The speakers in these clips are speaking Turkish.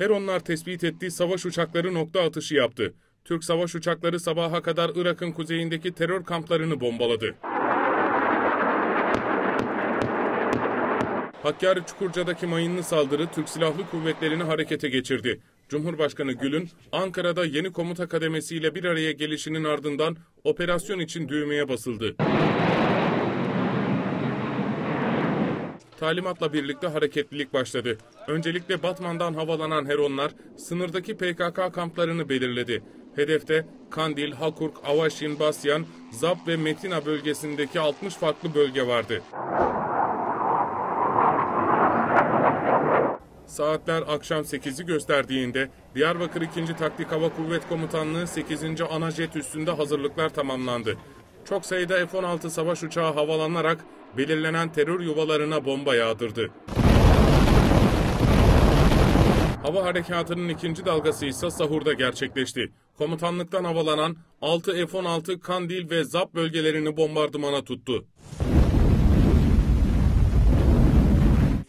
Heronlar tespit ettiği savaş uçakları nokta atışı yaptı. Türk savaş uçakları sabaha kadar Irak'ın kuzeyindeki terör kamplarını bombaladı. Hakkari Çukurca'daki mayınlı saldırı Türk Silahlı Kuvvetleri'ni harekete geçirdi. Cumhurbaşkanı Gül'ün Ankara'da yeni komuta kademesiyle bir araya gelişinin ardından operasyon için düğmeye basıldı. Talimatla birlikte hareketlilik başladı. Öncelikle Batman'dan havalanan Heronlar sınırdaki PKK kamplarını belirledi. Hedefte Kandil, Hakurk, Avaşin, Basyan, Zap ve Metina bölgesindeki 60 farklı bölge vardı. Saatler akşam 8'i gösterdiğinde Diyarbakır 2. Taktik Hava Kuvvet Komutanlığı 8. Ana Jet üstünde hazırlıklar tamamlandı. Çok sayıda F-16 savaş uçağı havalanarak belirlenen terör yuvalarına bomba yağdırdı. Hava harekatının ikinci dalgası ise sahurda gerçekleşti. Komutanlıktan havalanan 6 F-16 Kandil ve Zap bölgelerini bombardımana tuttu.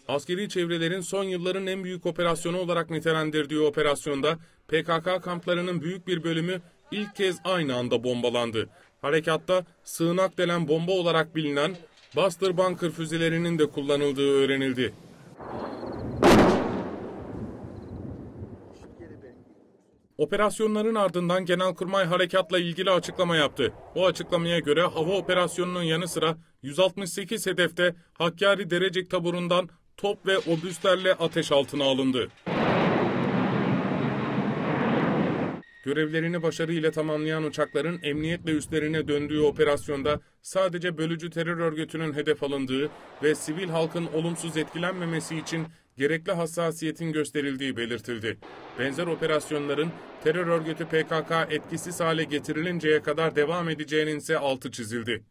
Askeri çevrelerin son yılların en büyük operasyonu olarak nitelendirdiği operasyonda PKK kamplarının büyük bir bölümü ilk kez aynı anda bombalandı. Harekatta sığınak denen bomba olarak bilinen Buster Bunker füzelerinin de kullanıldığı öğrenildi. Operasyonların ardından Genelkurmay harekatla ilgili açıklama yaptı. O açıklamaya göre hava operasyonunun yanı sıra 168 hedefte Hakkari Derecik taburundan top ve obüslerle ateş altına alındı. Görevlerini başarıyla tamamlayan uçakların emniyetle üstlerine döndüğü operasyonda sadece bölücü terör örgütünün hedef alındığı ve sivil halkın olumsuz etkilenmemesi için gerekli hassasiyetin gösterildiği belirtildi. Benzer operasyonların terör örgütü PKK etkisiz hale getirilinceye kadar devam edeceğinin ise altı çizildi.